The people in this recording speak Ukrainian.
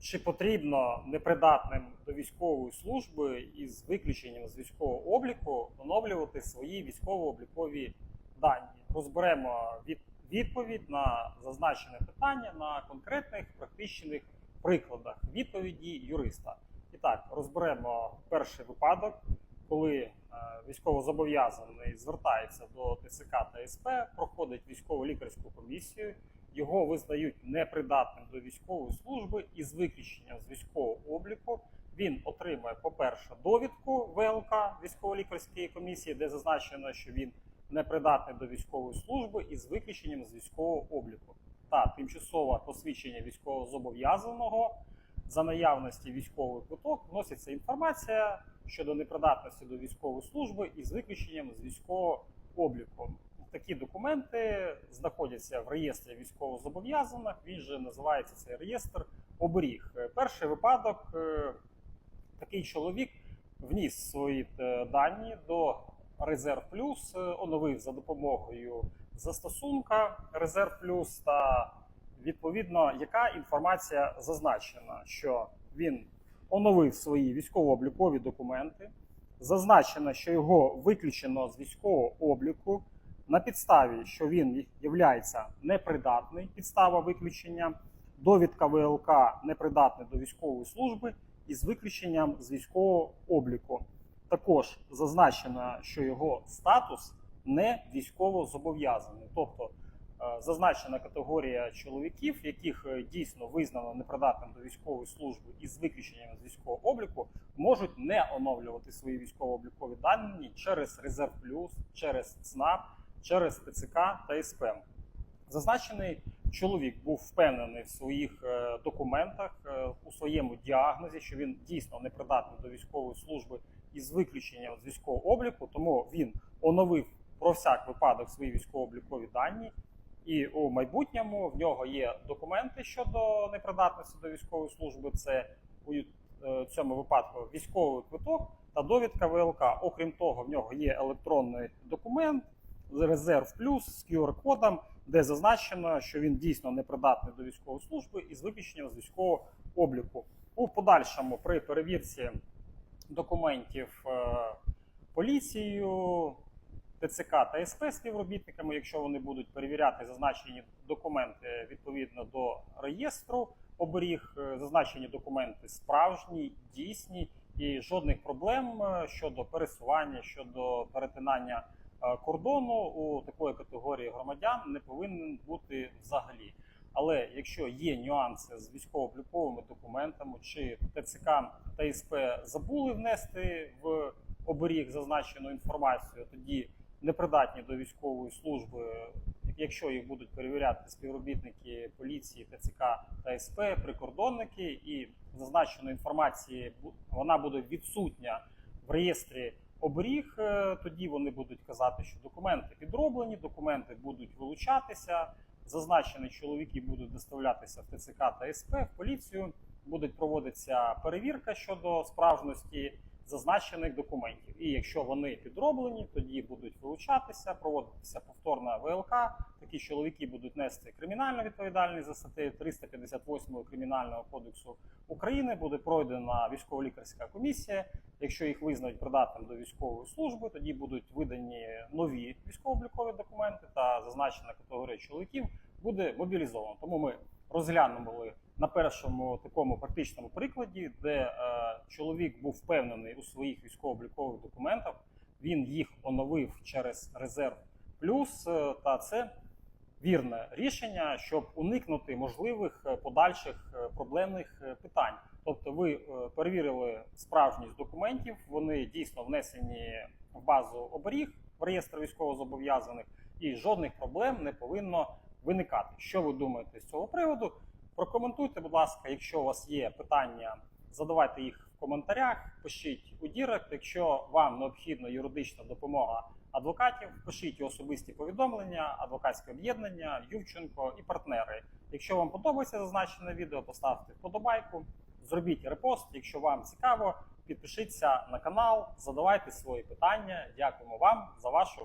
чи потрібно непридатним до військової служби із виключенням з військового обліку оновлювати свої військово-облікові дані. Розберемо від, відповідь на зазначене питання на конкретних практичних прикладах відповіді юриста. І так, розберемо перший випадок, коли е, військовозобов'язаний звертається до ТЦК та СП, проходить військово-лікарську комісію, його визнають непридатним до військової служби і з виключенням з військового обліку він отримує, по-перше, довідку ВЛК військово-лікарської комісії, де зазначено, що він непридатний до військової служби і з виключенням з військового обліку, та тимчасове посвідчення військовозобов'язаного за наявності військових квиток вноситься інформація щодо непридатності до військової служби і з виключенням з військового обліку. Такі документи знаходяться в реєстрі військовозобов'язаних. Він же називається цей реєстр оберіг. Е, Перший випадок е, такий чоловік вніс свої е, дані до Резерв Плюс, оновив за допомогою застосунка Резерв Плюс та відповідно, яка інформація зазначена, що він оновив свої військово-облікові документи. Зазначено, що його виключено з військового обліку на підставі, що він є непридатний, підстава виключення, довідка ВЛК непридатний до військової служби із виключенням з військового обліку. Також зазначено, що його статус не військово зобов'язаний, тобто е, зазначена категорія чоловіків, яких е, дійсно визнано непридатним до військової служби із виключенням з військового обліку, можуть не оновлювати свої військово-облікові дані через Резерв Плюс, через ЦНАП, через ТЦК та СП. Зазначений чоловік був впевнений в своїх е, документах е, у своєму діагнозі, що він дійсно непридатний до військової служби із виключенням з військового обліку, тому він оновив про всяк випадок свої військово-облікові дані. І у майбутньому в нього є документи щодо непридатності до військової служби. Це у е, цьому випадку військовий квиток та довідка ВЛК. Окрім того, в нього є електронний документ резерв плюс з QR-кодом, де зазначено, що він дійсно непридатний до військової служби і з виключенням з військового обліку. У подальшому при перевірці документів е, поліцією, ТЦК та СП співробітниками, якщо вони будуть перевіряти зазначені документи відповідно до реєстру оберіг, е, зазначені документи справжні, дійсні і жодних проблем е, щодо пересування, щодо перетинання кордону у такої категорії громадян не повинен бути взагалі. Але якщо є нюанси з військово-обліковими документами, чи ТЦК та СП забули внести в оберіг зазначену інформацію, тоді непридатні до військової служби, якщо їх будуть перевіряти співробітники поліції, ТЦК та СП, прикордонники, і зазначеної інформації вона буде відсутня в реєстрі оберіг, е, тоді вони будуть казати, що документи підроблені, документи будуть вилучатися. Зазначені чоловіки будуть доставлятися в ТЦК та СП, в поліцію, буде проводитися перевірка щодо справжності зазначених документів. І якщо вони підроблені, тоді будуть вилучатися, проводитися повторна ВЛК. Такі чоловіки будуть нести кримінальну відповідальність за статтею 358 Кримінального кодексу України. Буде пройдена військово-лікарська комісія. Якщо їх визнають придатним до військової служби, тоді будуть видані нові військово-облікові документи та зазначена категорія чоловіків буде мобілізовано. Тому ми розглянули на першому такому практичному прикладі, де е, чоловік був впевнений у своїх військово-облікових документах. Він їх оновив через резерв плюс, е, та це вірне рішення, щоб уникнути можливих е, подальших е, проблемних питань. Тобто, ви перевірили справжність документів, вони дійсно внесені в базу оберіг в реєстр військовозобов'язаних, і жодних проблем не повинно виникати. Що ви думаєте з цього приводу? Прокоментуйте, будь ласка, якщо у вас є питання, задавайте їх в коментарях, пишіть у Дірект. Якщо вам необхідна юридична допомога адвокатів, пишіть особисті повідомлення, адвокатське об'єднання, Ювченко і партнери. Якщо вам подобається зазначене відео, поставте вподобайку, зробіть репост. Якщо вам цікаво, підпишіться на канал, задавайте свої питання. Дякуємо вам за вашу.